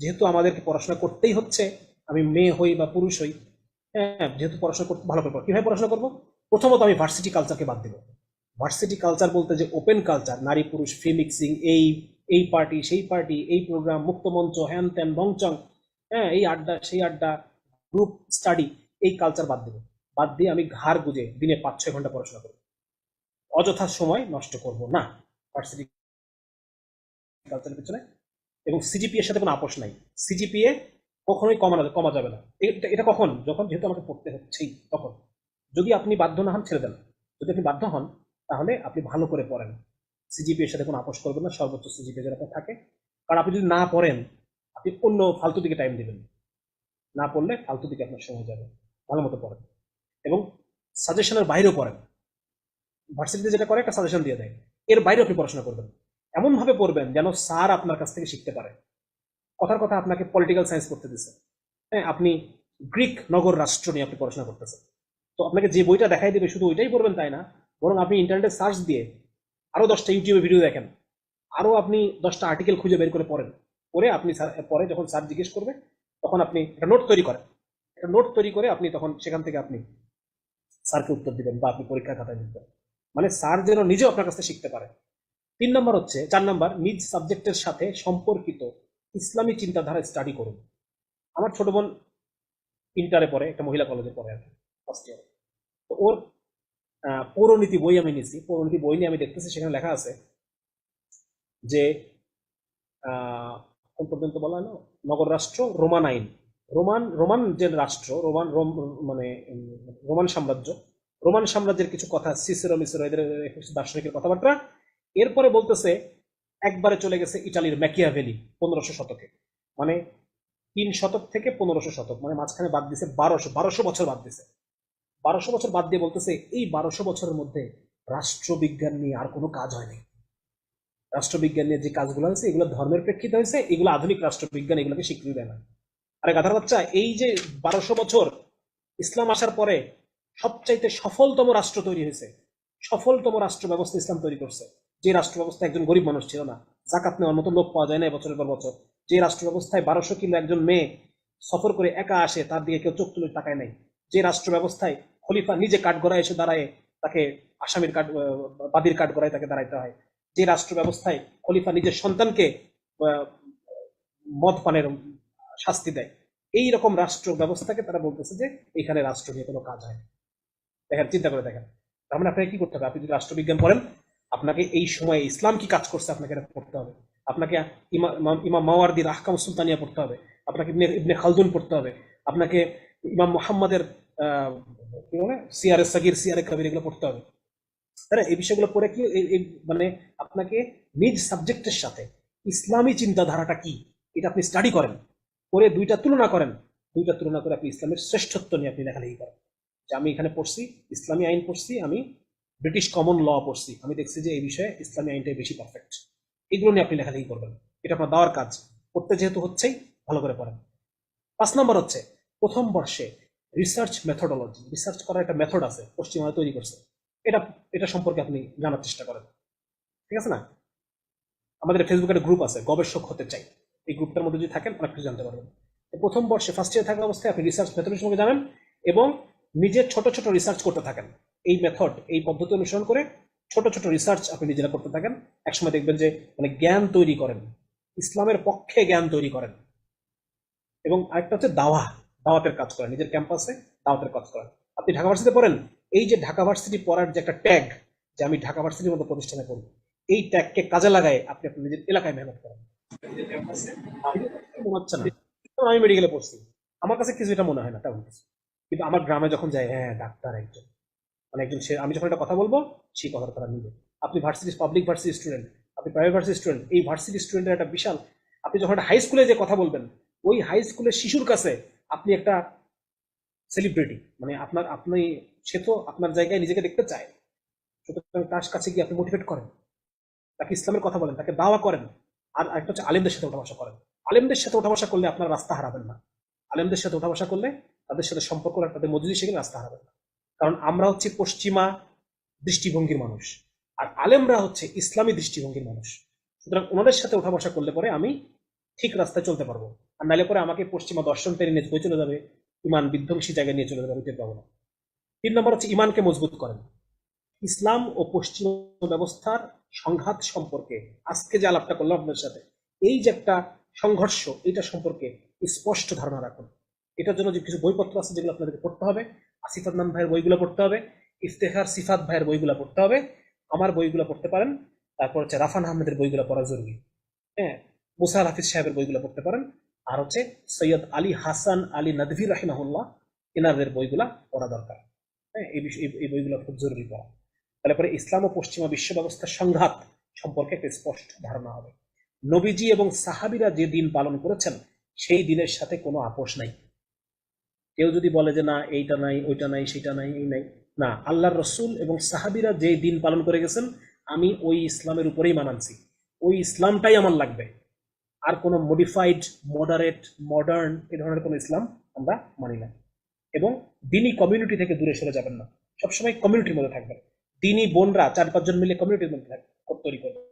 যেহেতু আমাদেরকে পড়াশোনা করতেই হচ্ছে, আমি মেয়ে হই বা পুরুষ হই হ্যাঁ যেহেতু পড়াশোনা করতে, ভালো করে পড়ো। কীভাবে পড়াশোনা করব? প্রথমত আমি ভার্সিটি কালচারকে বাদ দেবো। ভার্সিটি কালচার বলতে যে ওপেন কালচার নারী পুরুষ ফ্রি মিক্সিং এই এই পার্টি সেই পার্টি এই প্রোগ্রাম মুক্ত মঞ্চ হ্যান ত্যান, বংচং হ্যাঁ এই আড্ডা, সেই আড্ডা গ্রুপ স্টাডি এই কালচার বাদ দেবো। বাদ দিয়ে আমি ঘাড় গুজে দিনে পাঁচ ছয় ঘণ্টা পড়াশোনা করব। অযথা সময় নষ্ট করব না। ভার্সিটি কালচারের পিছনে এবং সিজিপি এর সাথে কোনো আপোষ নাই। সিজিপিএ কখনোই কমানো কমা যাবে না। এটা কখন? যখন যেহেতু আমাকে পড়তে হচ্ছেই, তখন। যদি আপনি বাধ্য না হন, ছেড়ে দেন। যদি আপনি বাধ্য হন, তাহলে আপনি ভালো করে পড়েন। সিজিপি এর সাথে কোনো আপোষ করবেন না, সর্বোচ্চ সিজিপি যেন আপনার থাকে। কারণ আপনি যদি না পড়েন, আপনি অন্য ফালতু দিকে টাইম দেবেন। না পড়লে ফালতু দিকে আপনার সময় যাবে। ভালো মতো পড়েন। এবং সাজেশনের বাইরেও পড়েন। ভার্সিটিতে যেটা করে, একটা সাজেশন দিয়ে দেয়। এর বাইরে আপনি পড়াশোনা করবেন। এমন ভাবে পড়বেন যেন স্যার আপনার কাছ থেকে শিখতে পারে। কথার কথা আপনাকে পলিটিক্যাল সায়েন্স করতে দিছে। হ্যাঁ আপনি গ্রিক নগর রাষ্ট্র নিয়ে আপনি পড়াশোনা করতেছেন। তো আপনাকে যে বইটা দেখাই দেবে শুধু ওইটাই পড়বেন তাই না? বরং আপনি ইন্টারনেটে সার্চ দিয়ে আরও দশটা ইউটিউবে ভিডিও দেখেন। আরও আপনি দশটা আর্টিকেল খুঁজে বের করে পড়েন। পরে আপনি স্যার পরে যখন স্যার জিজ্ঞেস করবে, তখন আপনি একটা নোট তৈরি করেন। একটা নোট তৈরি করে আপনি তখন সেখান থেকে আপনি স্যারকে উত্তর দিবেন বা আপনি পরীক্ষার খাতায় লিখবেন। মানে স্যার যেন নিজেও আপনার কাছ থেকে শিখতে পারে। তিন নম্বর হচ্ছে চার নম্বর নিজ সাবজেক্টের সাথে সম্পর্কিত ইসলামী চিন্তাধারা স্টাডি করুন আমার ছোট বোন ইন্টারে পড়ে একটা মহিলা কলেজে পড়ে আর ফার্স্ট ইয়ার তো ওর পৌরনীতি বই আমি নিছি পৌরনীতি বই নিয়ে আমি দেখতেছি সেখানে লেখা আছে যে কোন পর্যন্ত বলা হলো নগর রাষ্ট্র রোমান আইন রোমান রোমান যে রাষ্ট্র রোমান রোম মানে রোমান সাম্রাজ্য রোমান সাম্রাজ্যের কিছু কথা সিসেরো মিসেরো এদের দার্শনিকের কথাবার্তা এরপরে বলতেছে, একবারে চলে গেছে ইটালির ম্যাকিয়াভেলি, পনেরোশো শতকে। মানে তিন শতক থেকে পনেরোশো শতক মানে মাঝখানে বাদ দিছে বারোশো বারোশো বছর বাদ দিছে। বারোশো বছর বাদ দিয়ে বলতেছে, এই বারোশো বছরের মধ্যে রাষ্ট্রবিজ্ঞান নিয়ে আর কোনো কাজ হয়নি। রাষ্ট্রবিজ্ঞান নিয়ে যে কাজগুলো হয়েছে, এগুলো ধর্মের প্রেক্ষিতে হয়েছে, এগুলো আধুনিক রাষ্ট্রবিজ্ঞান, এগুলোকে স্বীকৃতি দেয় না। আরে গাধার বাচ্চা, এই যে বারোশো বছর ইসলাম আসার পরে সবচাইতে সফলতম রাষ্ট্র তৈরি হয়েছে, সফলতম রাষ্ট্র ব্যবস্থা ইসলাম তৈরি করছে। যে রাষ্ট্র ব্যবস্থা একজন গরিব মানুষ ছিল না জাকাত নেওয়ার মতো লোক পাওয়া যায় না বছরের পর বছর। যে রাষ্ট্র ব্যবস্থায় বারোশো কিলো একজন মেয়ে সফর করে একা আসে, তার দিকে কেউ চোখ তুলে তাকায় নাই। যে রাষ্ট্র ব্যবস্থায় খলিফা নিজে কাঠ গড়ায় এসে দাঁড়ায়, তাকে আসামির কাঠ বাদির বাদীর কাঠ গড়ায় তাকে দাঁড়াইতে হয়। যে রাষ্ট্র ব্যবস্থায় খলিফা নিজের সন্তানকে মদ পানের শাস্তি দেয়। এই রকম রাষ্ট্র ব্যবস্থাকে তারা বলতেছে যে এখানে রাষ্ট্র নিয়ে কোনো কাজ হয় দেখেন, চিন্তা করে দেখেন। তার মানে আপনাকে কি করতে হবে? আপনি যদি রাষ্ট্রবিজ্ঞান পড়েন আপনাকে এই সময়ে ইসলাম কি কাজ করছে আপনাকে এটা পড়তে হবে। আপনাকে ইমা ইমাম- মাওয়ার্দির আহকাম সুলতানিয়া পড়তে হবে। আপনাকে ইবনে ইবনে খালদুন পড়তে হবে। আপনাকে ইমাম মোহাম্মদের কি বলে, সিয়ারে সাগির, সিয়ারে কবির এগুলো পড়তে হবে। তাই এই বিষয়গুলো পড়ে কি মানে আপনাকে নিজ সাবজেক্টের সাথে ইসলামী চিন্তাধারাটা কি, এটা আপনি স্টাডি করেন। করে দুইটা তুলনা করেন। দুইটা তুলনা করে আপনি ইসলামের শ্রেষ্ঠত্ব নিয়ে আপনি লেখালেখি করেন। যে আমি এখানে পড়ছি, ইসলামী আইন পড়ছি, আমি ব্রিটিশ কমন ল পড়ছি। আমি দেখছি যে এই বিষয়ে ইসলামী আইনটাই বেশি পারফেক্ট এগুলো নিয়ে আপনি লেখালেখি করবেন। এটা আপনার দেওয়ার কাজ। পড়তে যেহেতু হচ্ছেই, ভালো করে পড়েন। পাঁচ নম্বর হচ্ছে, প্রথম বর্ষে রিসার্চ মেথোডোলজি রিসার্চ করার একটা মেথড আছে পশ্চিমবঙ্গে তৈরি করছে। এটা এটা সম্পর্কে আপনি জানার চেষ্টা করেন। ঠিক আছে না? আমাদের ফেসবুকে একটা গ্রুপ আছে, গবেষক হতে চাই। এই গ্রুপটার মধ্যে যদি থাকেন, অনেক কিছু জানতে পারবেন। প্রথম বর্ষে ফার্স্ট ইয়ার থাকা অবস্থায় আপনি রিসার্চ মেথডের সম্পর্কে জানেন এবং নিজে ছোট ছোট রিসার্চ করতে থাকেন। এই মেথড এই পদ্ধতি অনুসরণ করে ছোট ছোট রিসার্চ আপনি নিজেরা করতে থাকেন। একসময় দেখবেন যে মানে জ্ঞান তৈরি করেন। ইসলামের পক্ষে জ্ঞান তৈরি করেন। এবং আরেকটা হচ্ছে দাওয়া, দাওয়াতের কাজ করেন নিজের ক্যাম্পাসে দাওয়াতের কাজ করেন আপনি ঢাকা ভার্সিটিতে পড়েন, এই যে ঢাকা ভার্সিটি পড়ার যে একটা ট্যাগ যে আমি ঢাকা ভার্সিটির মতো প্রতিষ্ঠানে পড়ব এই ট্যাগকে কাজে লাগায় আপনি আপনার নিজের এলাকায় মেহনত করেন। আমি মেডিকেলে পড়ছি। আমার কাছে কিছু এটা মনে হয় না তেমন কিছু কিন্তু আমার গ্রামে যখন যাই হ্যাঁ ডাক্তার একজন। মানে একজন সে আমি যখন একটা কথা বলব সেই কথাটা তারা নিবে। আপনি ভার্সিটি পাবলিক ভার্সিটি স্টুডেন্ট আপনি প্রাইভেট ভার্সিটি স্টুডেন্ট এই ভার্সিটি স্টুডেন্টের একটা বিশাল আপনি যখন একটা হাই স্কুলে যে কথা বলবেন, ওই হাই স্কুলের শিশুর কাছে আপনি একটা সেলিব্রিটি মানে আপনার আপনি সে তো আপনার জায়গায় নিজেকে দেখতে চায়। সুতরাং তার কাছে গিয়ে আপনি মোটিভেট করেন। তাকে ইসলামের কথা বলেন, তাকে দাওয়া করেন। আর একটা হচ্ছে আলেমদের সাথে ওঠা বসা করেন। আলেমদের সাথে ওঠা বসা করলে আপনার রাস্তা হারাবেন না। আলেমদের সাথে ওঠা বসা করলে তাদের সাথে সম্পর্ক তাদের মজুরি সেখানে রাস্তা হারাবেন না। কারণ আমরা হচ্ছে পশ্চিমা দৃষ্টিভঙ্গির মানুষ, আর আলেমরা হচ্ছে ইসলামী দৃষ্টিভঙ্গির মানুষ। সুতরাং ওনাদের সাথে ওঠা বসা করলে পরে আমি ঠিক রাস্তায় চলতে পারব। আর নাহলে পরে আমাকে পশ্চিমা দর্শন টেনে নিয়ে বই চলে যাবে, ইমান বিধ্বংসী জায়গায় নিয়ে চলে যাবে আমি পাবো না। তিন নম্বর হচ্ছে ইমানকে মজবুত করেন। ইসলাম ও পশ্চিম ব্যবস্থার সংঘাত সম্পর্কে আজকে যে আলাপটা করলাম আপনার সাথে, এই যে একটা সংঘর্ষ এটা সম্পর্কে স্পষ্ট ধারণা রাখুন। এটার জন্য যে কিছু বইপত্র আছে যেগুলো আপনাদেরকে পড়তে হবে আসিফ আদনান ভাইয়ের বইগুলো পড়তে হবে, ইফতেখার সিফাত ভাইয়ের বইগুলো পড়তে হবে, আমার বইগুলো পড়তে পারেন। তারপর হচ্ছে রাফান আহমেদের বইগুলো পড়া জরুরি। হ্যাঁ মুসা আল হাফিজ সাহেবের বইগুলো পড়তে পারেন। আর হচ্ছে সৈয়দ আলী হাসান আলী নদভি রাহিমাহুল্লাহ এনাদের বইগুলা পড়া দরকার। হ্যাঁ এই বিষয়, এই বইগুলো খুব জরুরি পড়া। তাহলে পরে ইসলাম ও পশ্চিমা বিশ্ব ব্যবস্থার সংঘাত সম্পর্কে একটা স্পষ্ট ধারণা হবে। নবীজি এবং সাহাবিরা যে দিন পালন করেছেন, সেই দিনের সাথে কোনো আপোষ নাই। কেউ যদি বলে যে না, এইটা নাই, ওইটা নাই, সেটা নাই, এই নাই, না। আল্লাহর রসুল এবং সাহাবিরা যে দিন পালন করে গেছেন, আমি ওই ইসলামের উপরেই মানানছি ওই ইসলামটাই আমার লাগবে। আর কোনো মডিফাইড মডারেট মডার্ন এ ধরনের কোনো ইসলাম আমরা মানি না। এবং দিনই কমিউনিটি থেকে দূরে সরে যাবেন না। সবসময় কমিউনিটির মধ্যে থাকবেন। দিনই বোনরা চার পাঁচজন মিলে কমিউনিটির মধ্যে তৈরি করবেন।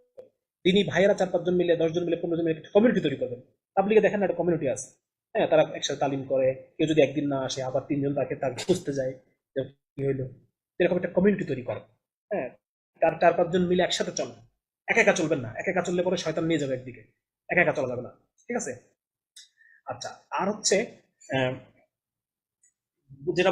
দিনই ভাইয়েরা চার পাঁচজন মিলে দশজন মিলে, পনেরো জন মিলে কমিউনিটি তৈরি করবেন। তাবলিগে দেখেন একটা কমিউনিটি আছে। হ্যাঁ তারা একসাথে তালিম করে। কেউ যদি একদিন না আসে, আবার তিনজন তাকে তাকে খুঁজতে যায় কি হইল? এরকম একটা কমিউনিটি তৈরি করে। হ্যাঁ তার চার, পাঁচজন মিলে একসাথে চলে। একা একা চলবেন না। একা একা চললে পরে শয়তান নিয়ে যাবে একদিকে। একা একা চলা যাবে না। ঠিক আছে? আচ্ছা আর হচ্ছে যেটা